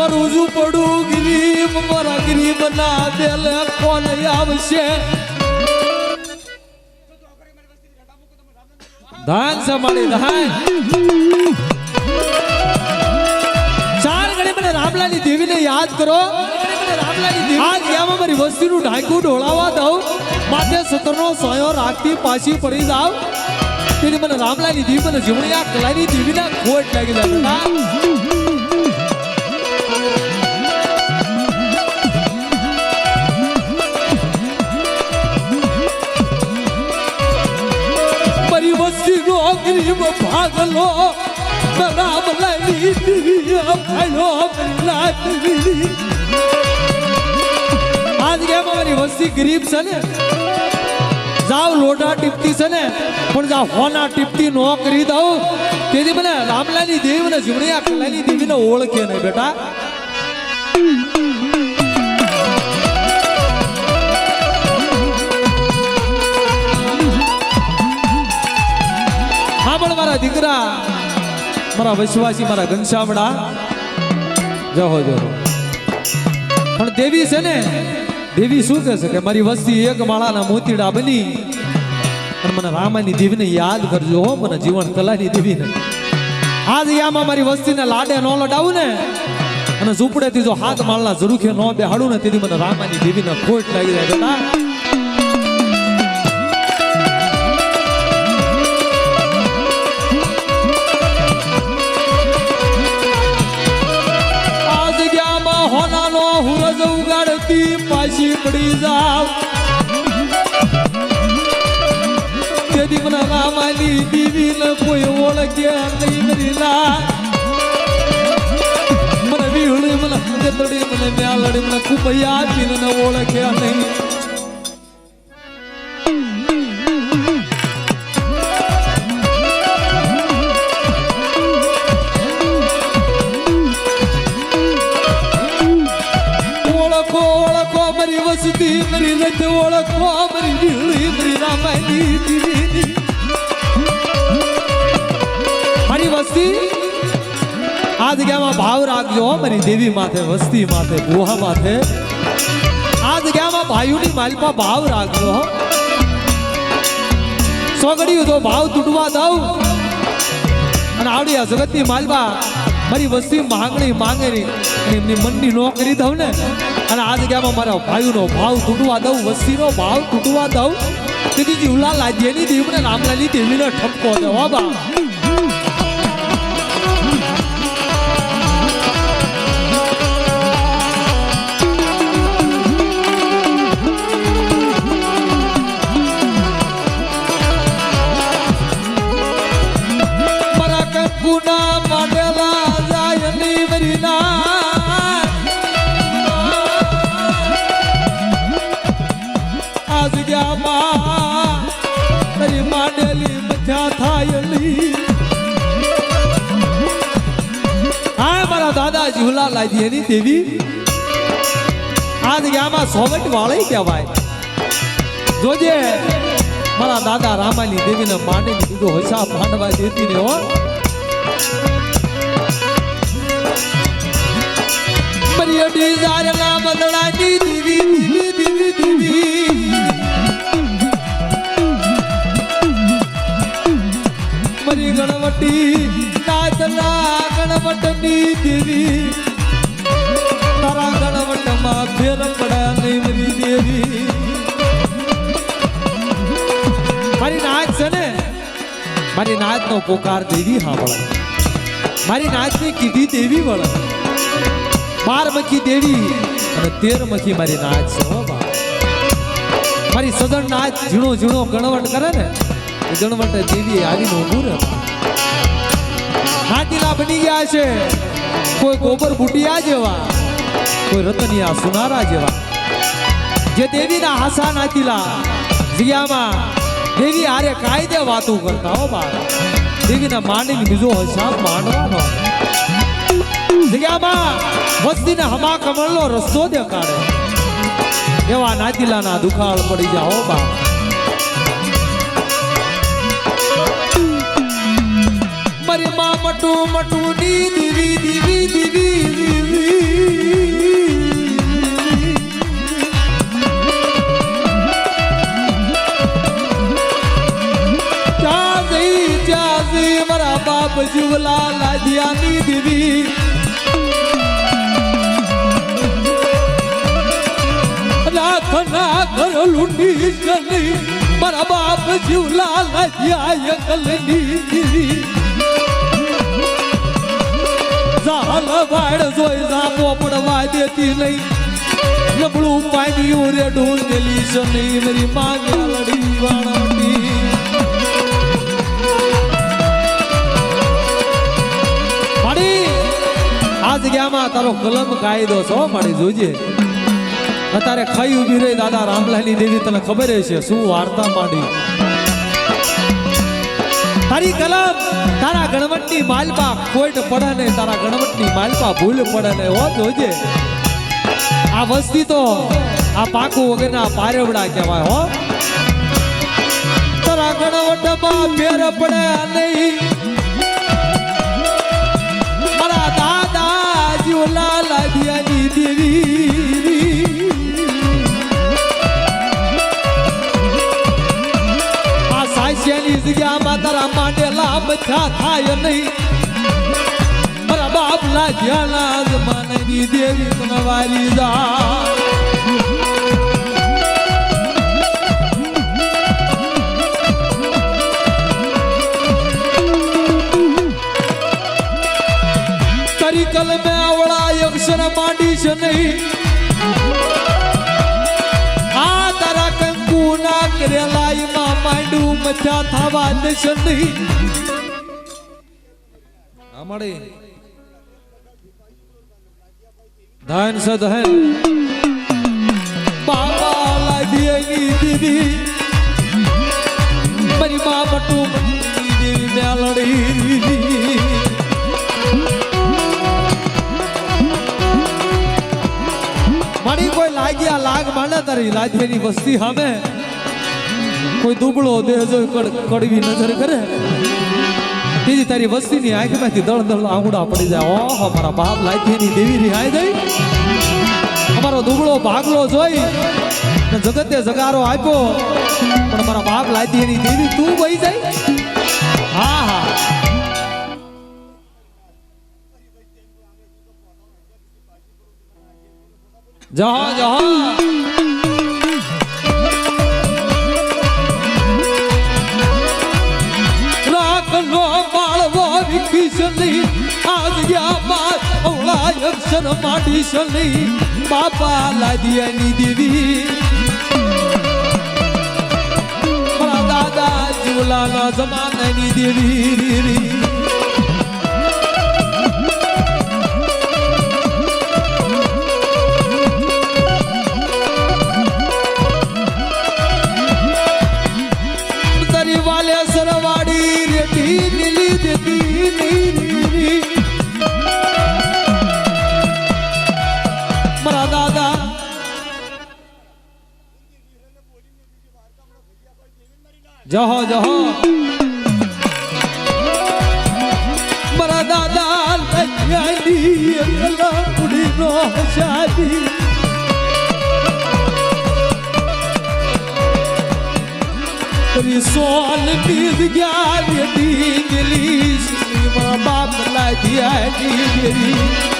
મારું પડું ગરીબ, મારા ગરીબ ના દેલે કોણ આવશે? ધાન મારી ધાન. ચાર ઘડી મને રામલાની દેવીને યાદ કરો. આજ યામાં મારી વસ્તીનું ઢાંકું ઢોળાવા દઉં. માથે સતરનો સોયો રાખતી પાછી પડી જાવ તેથી મને રામલાની દેવી મને જીવણી આ કલાની દેવીના ખોટ લાગી જાય. ગરીબ ભાગલો રામ લઈ લાલી આજ કેમ મારી વસ્તી ગરીબ છે ને? જાવ લોઢા ટીપતી છે ને, પણ જા હોના ટીપતી નો કરી દઉં. તેથી મને રામલાની દેવી ને જીવણી આ કલાની દેવીને ઓળખે નહીં બેટા. મારા દીકરા, મારા વિશ્વાસી મારા ઘનશ્યામડા. જહો જહો પણ દેવી છે ને, દેવી શું કહે કે મારી વસ્તી એક માળાના મોતીડા બની. અને મને રામાની દેવીને યાદ કરજો હો, મને જીવન કલાની દેવીને. આજ યામાં મારી વસ્તીને લાડે ન લડાવું ને, અને ઝૂંપડેથી જો હાથ માળના ઝરૂખે ન બેહાડું ને, તેથી મને રામાની દેવીને ખોટ લાગી જાય. બેટા જાવ. તેથી મને રામાની દીવીને કોઈ ઓળખે નહીં મરીલા મને વીહળી મને હંગતડી મને મ્યાલડી, મને કુપૈયા આપીને ન ઓળખે નહીં વસ્તી. આ જગ્યામાં ભાવ રાખજો મારી દેવી માથે, વસ્તી માથે ગુહા માથે. આ જગ્યામાં ભાઈઓની માલપા ભાવ રાખજો સોગડ્યું તો ભાવ તૂટવા દઉં. અને આવડી આ જગતની માલપા મારી વસ્તી માંગણી અને એમની મનની નોકરી દઉં ને. અને આ જગ્યામાં મારા ભાઈઓનો ભાવ તૂટવા દઉં, વસ્તીનો ભાવ તૂટવા દઉં. તેથી જીવલા લાદીએની દેવને રામલાની દેવીને ઠપકો દેવા બા. એની દેવી આ જગ્યામાં સોવટ વાળી કહેવાય. જોજે, મારા દાદા રામાની દેવીને માંડી દીધો હસા માંડવા દેતી ને હો. મારી અઢી હજારના બદલાની દેવી દેવી દેવી દેવી. મારી ગણવટી નાચના ગણવટની દેવી. મારી નાચ છે ને, મારી નાચનો પોકાર દેવી સાંભળે મારી નાચને કીધી દેવી વળે. બાર મખી દેવી અને તેર મખી મારી નાચ છે, હો મારી સદન નાચ ઝીણો ઝીણો ગણવટ કરે ને, એ ગણવટ દેવી આવીને ઊભું રહે નાચીલા બની ગયા છે. કોઈ ગોબર બુટિયા જેવા. કોઈ રતનિયા, સુનારા જેવા. જે દેવીના હાસા નાચીલા જગ્યામાં દેવી હારે કાયદે વાતો કરતા હો બાર દેવીના માંડીને બીજો હસા માંડવાનો. જગ્યામાં વસ્તીને હમા કમળનો રસ્તો દેખાડે. એવા નાચીલાના દુખાળ પડી જાઓ બા મરી મા મટુ મટુ ની દીવી દીવી દીવી દીવી. બાપ જીવલા લાદિયાની દેવી. લાખના ઘર લુંડી ચલી મારા બાપ શિવલા લાદિયા કલની વાડ જોઈ ઝાપો પડવા દેતી નહીં. નબળું પાણી રેડું નેલી શની, મારી માંગ લડી વાણવટી આ તારો કલમ કાયદો છો, મારી જોજે. અત્યારે ખાઈ ઊભી રહી દાદા રામલાલની દેવી, તને ખબર છે શું વાર્તા માંડી. તારી કલમ, તારા ગણવટની માલપા કોઈટ પડે ને, તારા ગણવટની માલપા ભૂલ પડે ને, હો જોજે. આ વસ્તી તો આ પાકું વગરના પારેવડા કહેવાય, હો. તારા ગણવટમાં ફેર પડે નહીં. મારા દાદા જીવલા લાદિયાની દેવી આ સાસ્યાની જગ્યામાં તારા માંડેલા મથા થાય નહીં. મારા બાપ લાદ્યાના જમાનાની દેવી, તને જા. કલમે આવળા અક્ષર માંડી છે નહીં આ તારા કંકુ ના કરેલા માં માંડું મથા થવા દેશે નહીં અમારે ધન સ ધન બાબા લાગી દીદી તારી લાજવેની વસ્તી સામે કોઈ દુબળો દેહ જો કડવી નજર કરે. બીજી તારી વસ્તીની આંખમાંથી દળ દળ આંગુડા પડી જાય. ઓહો, મારા બાપ લાજવેની દેવી રિહાઈ ગઈ અમારો દુબળો ભાગલો જોઈ જગતે જગારો આપ્યો. પણ મારા બાપ લાજવેની દેવી તું વહી જાય. હા હા. જહા જહા. અક્ષર માડી શલી બાપા લાદિયાની દેવી. મારા દાદા જીવલાના જમાનાની દેવી. જહો જહો. મારા દાદા લગ્યાની એકલા પુડીનો શાદી. સોલ બીજ ગયા રેડી ગેલી બાપ લાગ્યા ગેલી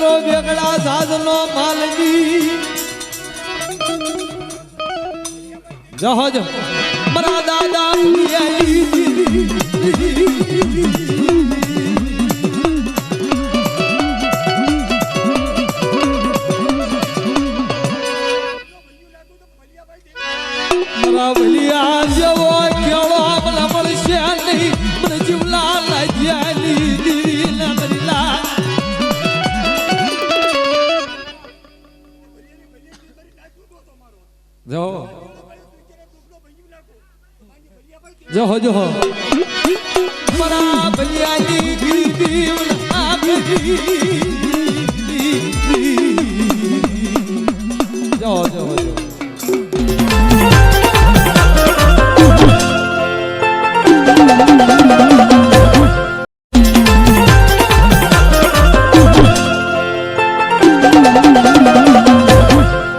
મારો બેગડા સાધનો માલકી જહજ મારા દાદા મારા ભલિયા જો જો મારા ભલિયાની દીવી ના